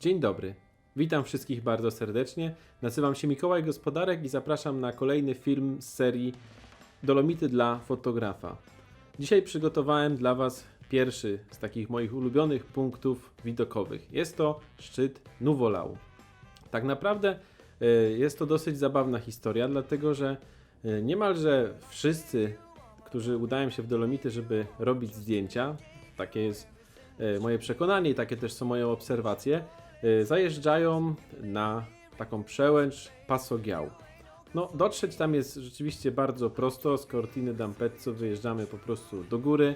Dzień dobry. Witam wszystkich bardzo serdecznie. Nazywam się Mikołaj Gospodarek i zapraszam na kolejny film z serii Dolomity dla fotografa. Dzisiaj przygotowałem dla Was pierwszy z takich moich ulubionych punktów widokowych. Jest to szczyt Nuwolau. Tak naprawdę e, jest to dosyć zabawna historia, dlatego że e, niemalże wszyscy, którzy udają się w Dolomity, żeby robić zdjęcia, takie jest e, moje przekonanie i takie też są moje obserwacje, zajeżdżają na taką przełęcz Pasogiał. No, dotrzeć tam jest rzeczywiście bardzo prosto. Z Cortiny d'Ampezzo wyjeżdżamy po prostu do góry.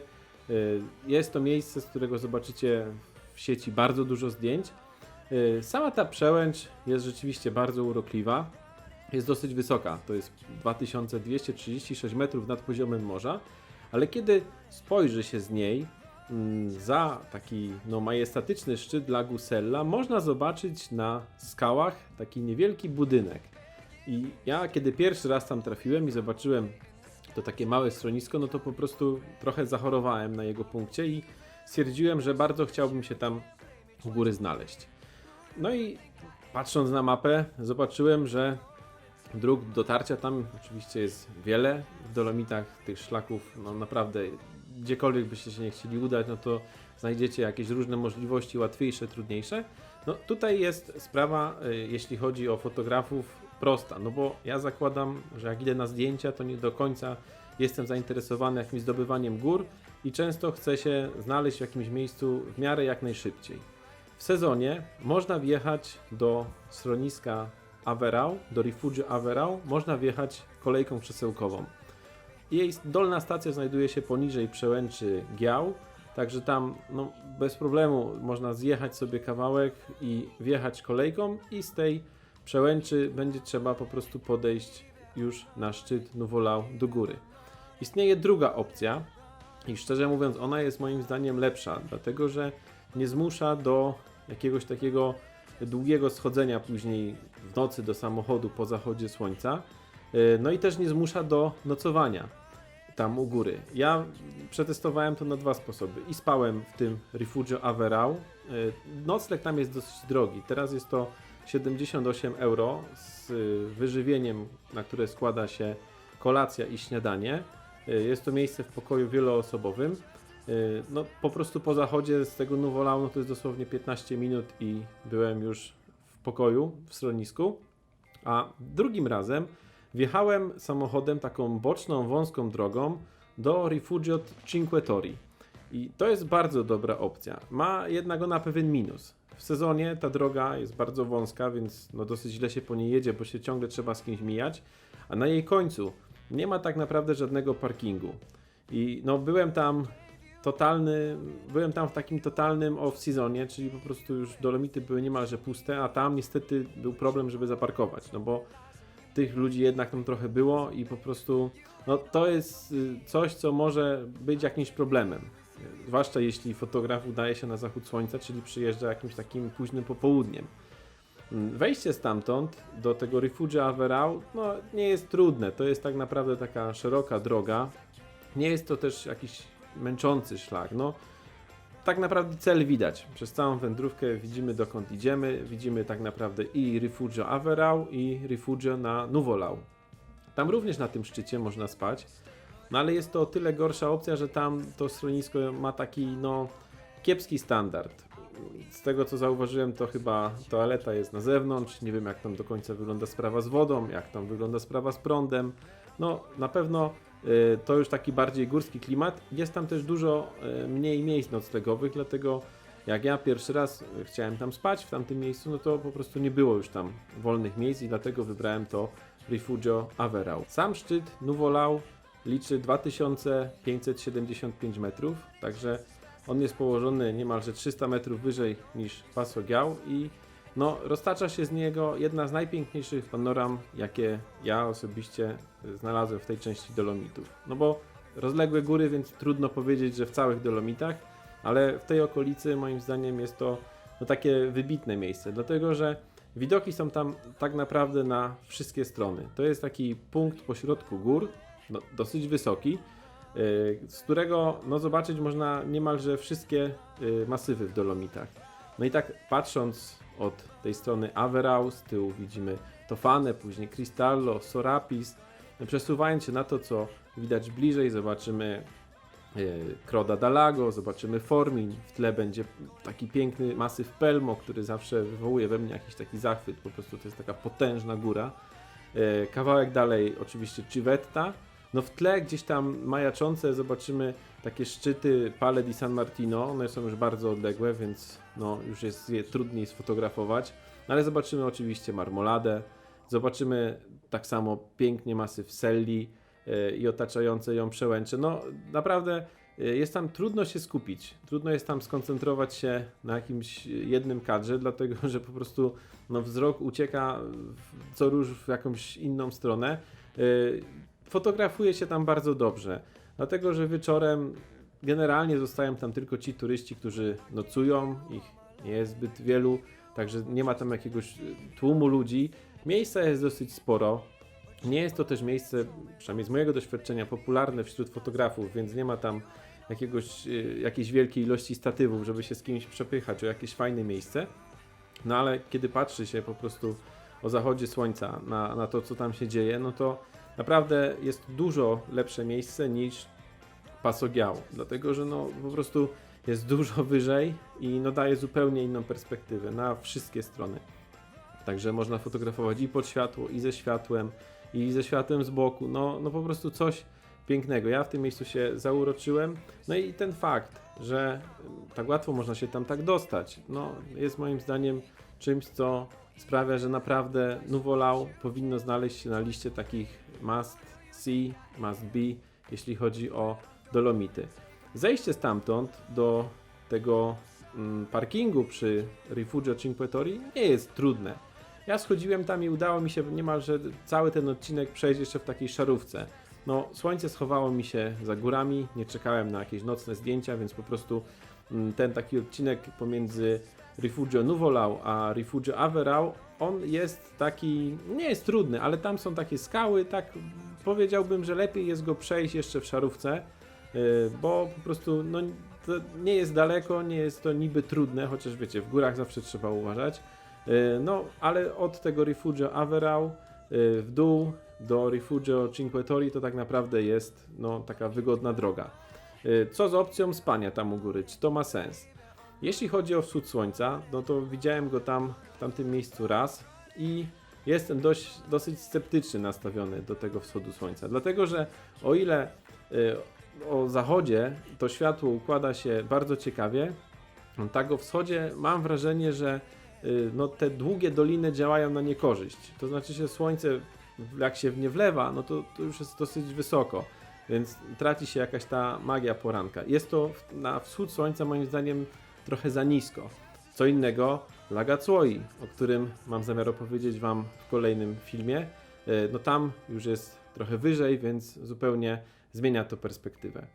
Y, Jest to miejsce, z którego zobaczycie w sieci bardzo dużo zdjęć. Y, Sama ta przełęcz jest rzeczywiście bardzo urokliwa. Jest dosyć wysoka, to jest 2236 metrów nad poziomem morza, ale kiedy spojrzy się z niej za taki no, majestatyczny szczyt Lagu Sella, można zobaczyć na skałach taki niewielki budynek. I ja, kiedy pierwszy raz tam trafiłem i zobaczyłem to takie małe schronisko, no to po prostu trochę zachorowałem na jego punkcie i stwierdziłem, że bardzo chciałbym się tam u góry znaleźć. No i patrząc na mapę, zobaczyłem, że dróg dotarcia tam oczywiście jest wiele. W Dolomitach tych szlaków, no naprawdę, gdziekolwiek byście się nie chcieli udać, no to znajdziecie jakieś różne możliwości, łatwiejsze, trudniejsze. No tutaj jest sprawa, y, jeśli chodzi o fotografów, prosta, no bo ja zakładam, że jak idę na zdjęcia, to nie do końca jestem zainteresowany jakimś zdobywaniem gór i często chcę się znaleźć w jakimś miejscu w miarę jak najszybciej. W sezonie można wjechać do schroniska Averał, do Rifugio Averał, można wjechać kolejką krzesełkową. Jej dolna stacja znajduje się poniżej przełęczy Giał, także tam no, bez problemu można zjechać sobie kawałek i wjechać kolejką i z tej przełęczy będzie trzeba po prostu podejść już na szczyt Nuwolau do góry. Istnieje druga opcja i szczerze mówiąc ona jest moim zdaniem lepsza, dlatego że nie zmusza do jakiegoś takiego długiego schodzenia później w nocy do samochodu po zachodzie słońca. Yy, No i też nie zmusza do nocowania tam u góry. Ja przetestowałem to na dwa sposoby. I spałem w tym Rifugio Averał. Yy, Nocleg tam jest dosyć drogi. Teraz jest to 78 euro z y, wyżywieniem, na które składa się kolacja i śniadanie. Jest to miejsce w pokoju wieloosobowym. No, po prostu po zachodzie z tego Nuwolau no to jest dosłownie 15 minut i byłem już w pokoju, w schronisku. A drugim razem wjechałem samochodem taką boczną, wąską drogą do Rifugio Cinque Torri. I to jest bardzo dobra opcja. Ma jednak ona pewien minus. W sezonie ta droga jest bardzo wąska, więc no dosyć źle się po niej jedzie, bo się ciągle trzeba z kimś mijać, a na jej końcu nie ma tak naprawdę żadnego parkingu. I no byłem tam totalny, byłem tam w takim totalnym off-seasonie, czyli po prostu już dolomity były niemalże puste, a tam niestety był problem, żeby zaparkować, no bo tych ludzi jednak tam trochę było i po prostu no to jest y, coś, co może być jakimś problemem. Zwłaszcza jeśli fotograf udaje się na zachód słońca, czyli przyjeżdża jakimś takim późnym popołudniem. Mm, Wejście stamtąd do tego Rifugio Averał no, nie jest trudne. To jest tak naprawdę taka szeroka droga. Nie jest to też jakiś męczący szlak. No, tak naprawdę cel widać. Przez całą wędrówkę widzimy dokąd idziemy. Widzimy tak naprawdę i Rifugio Averał i Rifugio na Nuvolau. Tam również na tym szczycie można spać. No ale jest to o tyle gorsza opcja, że tam to schronisko ma taki no kiepski standard. Z tego co zauważyłem, to chyba toaleta jest na zewnątrz. Nie wiem jak tam do końca wygląda sprawa z wodą, jak tam wygląda sprawa z prądem. No na pewno to już taki bardziej górski klimat. Jest tam też dużo y, mniej miejsc noclegowych, dlatego jak ja pierwszy raz y, chciałem tam spać w tamtym miejscu, no to po prostu nie było już tam wolnych miejsc i dlatego wybrałem to Rifugio Averał. Sam szczyt Nuvolau liczy 2575 metrów, także on jest położony niemalże 300 metrów wyżej niż Paso Giał i no, roztacza się z niego jedna z najpiękniejszych panoram, jakie ja osobiście znalazłem w tej części Dolomitów. No bo rozległe góry, więc trudno powiedzieć, że w całych Dolomitach, ale w tej okolicy moim zdaniem jest to no, takie wybitne miejsce, dlatego że widoki są tam tak naprawdę na wszystkie strony. To jest taki punkt pośrodku gór, no, dosyć wysoki, y, z którego no, zobaczyć można niemalże wszystkie y, masywy w Dolomitach. No i tak patrząc od tej strony Averau, z tyłu widzimy Tofanę, później Cristallo, Sorapis. Przesuwając się na to, co widać bliżej, zobaczymy e, Kroda Dalago, zobaczymy Formin, w tle będzie taki piękny masyw Pelmo, który zawsze wywołuje we mnie jakiś taki zachwyt, po prostu to jest taka potężna góra. E, Kawałek dalej oczywiście Civetta, no w tle gdzieś tam majaczące zobaczymy takie szczyty Pale di San Martino, one są już bardzo odległe, więc no już jest je trudniej sfotografować, no ale zobaczymy oczywiście Marmoladę, zobaczymy tak samo pięknie masyw Selli e, i otaczające ją przełęcze, no naprawdę e, jest tam trudno się skupić, trudno jest tam skoncentrować się na jakimś jednym kadrze, dlatego że po prostu no, wzrok ucieka co róż w jakąś inną stronę. E, Fotografuje się tam bardzo dobrze, dlatego że wieczorem generalnie zostają tam tylko ci turyści, którzy nocują, ich nie jest zbyt wielu, także nie ma tam jakiegoś y, tłumu ludzi. Miejsca jest dosyć sporo. Nie jest to też miejsce, przynajmniej z mojego doświadczenia, popularne wśród fotografów, więc nie ma tam jakiegoś, y, jakiejś wielkiej ilości statywów, żeby się z kimś przepychać o jakieś fajne miejsce. No ale kiedy patrzy się po prostu o zachodzie słońca na, na to, co tam się dzieje, no to naprawdę jest dużo lepsze miejsce niż Pasogiao, dlatego że no po prostu jest dużo wyżej i no daje zupełnie inną perspektywę na wszystkie strony. Także można fotografować i pod światło, i ze światłem, i ze światłem z boku. No, no po prostu coś pięknego. Ja w tym miejscu się zauroczyłem. No i ten fakt, że tak łatwo można się tam tak dostać, no jest moim zdaniem czymś, co sprawia, że naprawdę Nuvolau powinno znaleźć się na liście takich must see, must be, jeśli chodzi o Dolomity. Zejście stamtąd do tego mm, parkingu przy Rifugio Cinque Torre nie jest trudne. Ja schodziłem tam i udało mi się niemalże cały ten odcinek przejść jeszcze w takiej szarówce. No, słońce schowało mi się za górami, nie czekałem na jakieś nocne zdjęcia, więc po prostu mm, ten taki odcinek pomiędzy Rifugio Nuvolau a Rifugio Averau, on jest taki, nie jest trudny, ale tam są takie skały, tak powiedziałbym, że lepiej jest go przejść jeszcze w szarówce, bo po prostu no, nie jest daleko, nie jest to niby trudne, chociaż wiecie, w górach zawsze trzeba uważać. Yy, No, ale od tego Rifugio Averau yy, w dół do Rifugio Cinque Torre to tak naprawdę jest no, taka wygodna droga. Co z opcją spania tam u góry? Czy to ma sens? Jeśli chodzi o wschód słońca, no to widziałem go tam w tamtym miejscu raz i jestem dość, dosyć sceptycznie nastawiony do tego wschodu słońca, dlatego że o ile o zachodzie to światło układa się bardzo ciekawie, tak o wschodzie mam wrażenie, że y, no, te długie doliny działają na niekorzyść. To znaczy, że słońce jak się w nie wlewa, no to, to już jest dosyć wysoko, więc traci się jakaś ta magia poranka. Jest to na wschód słońca moim zdaniem trochę za nisko. Co innego Lagacłoi, o którym mam zamiar opowiedzieć Wam w kolejnym filmie. E, No tam już jest trochę wyżej, więc zupełnie zmienia to perspektywę.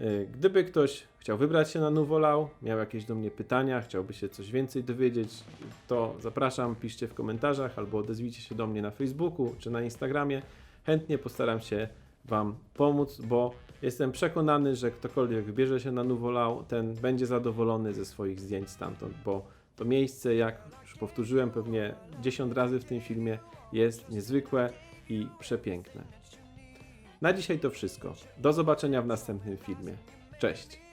E, Gdyby ktoś chciał wybrać się na Nuvolau, miał jakieś do mnie pytania, chciałby się coś więcej dowiedzieć, to zapraszam, piszcie w komentarzach albo odezwijcie się do mnie na Facebooku czy na Instagramie. Chętnie postaram się Wam pomóc, bo jestem przekonany, że ktokolwiek wybierze się na Nuvolau, ten będzie zadowolony ze swoich zdjęć stamtąd, bo to miejsce, jak już powtórzyłem pewnie 10 razy w tym filmie, jest niezwykłe i przepiękne. Na dzisiaj to wszystko. Do zobaczenia w następnym filmie. Cześć!